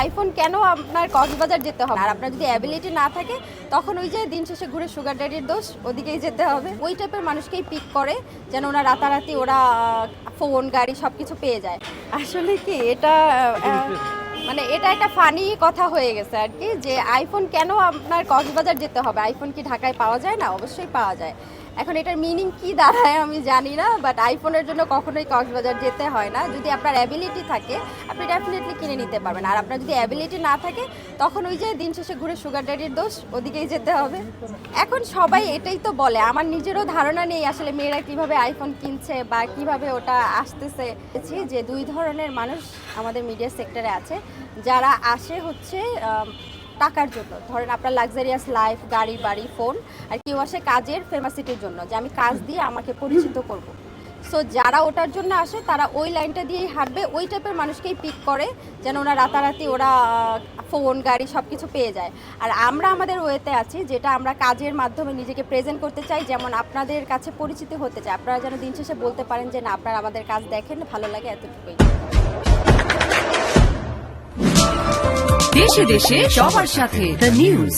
IPhone কেন আপনার কক্সবাজার যেতে হবে? আর আপনার যদি অ্যাবিলিটি না থাকে, তখন ওই যে দিন শেষে ঘুরে সুগার ড্যাডির দোষ, ওদিকেই যেতে হবে। ওই টাইপের মানুষকেই পিক করে, যেন ওরা রাতারাতি ওরা ফোন গাড়ি সব কিছু পেয়ে যায়। আসলে কি এটা মানে এটা একটা ফানি কথা হয়ে গেছে আর কি, যে আইফোন কেন আপনার কক্সবাজার যেতে হবে? আইফোন কি ঢাকায় পাওয়া যায় না? অবশ্যই পাওয়া যায়। এখন এটার মিনিং কি দাঁড়ায় আমি জানি না বাট আইফোনের জন্য কখনোই কক্সবাজার যেতে হয় না। যদি আপনার অ্যাবিলিটি থাকে, আপনি ডেফিনেটলি কিনে নিতে পারবেন। আর আপনার যদি অ্যাবিলিটি না থাকে তখন ওই যে দিন শেষে ঘুরে সুগার ড্যাডির দোষ, ওদিকেই যেতে হবে। এখন সবাই এটাই তো বলে, আমার নিজেরও ধারণা নেই আসলে মেয়েরা কীভাবে আইফোন কিনছে বা কীভাবে ওটা আসতেছে। যে দুই ধরনের মানুষ আমাদের মিডিয়া সেক্টরে আছে, যারা আসে হচ্ছে টাকার জন্য। ধরেন আপনার লাক্সারিয়াস লাইফ গাড়ি, বাড়ি ফোন আর কেউ আসে কাজের ফেমাসিটির জন্য, যে আমি কাজ দিয়ে আমাকে পরিচিত করব। সো যারা ওটার জন্য আসে, তারা ওই লাইনটা দিয়েই হাঁটবে। ওই টাইপের মানুষকেই পিক করে, যেন ওরা রাতারাতি ওরা ফোন গাড়ি সব কিছু পেয়ে যায়। আর আমরা আমাদের ওয়েতে আছি, যেটা আমরা কাজের মাধ্যমে নিজেকে প্রেজেন্ট করতে চাই, যেমন আপনাদের কাছে পরিচিত হতে চাই। আপনারা যেন দিন শেষে বলতে পারেন যে, না, আপনারা আমাদের কাজ দেখেন, ভালো লাগে এতটুকুই। দেশে দেশে সবার সাথে দ্য নিউজ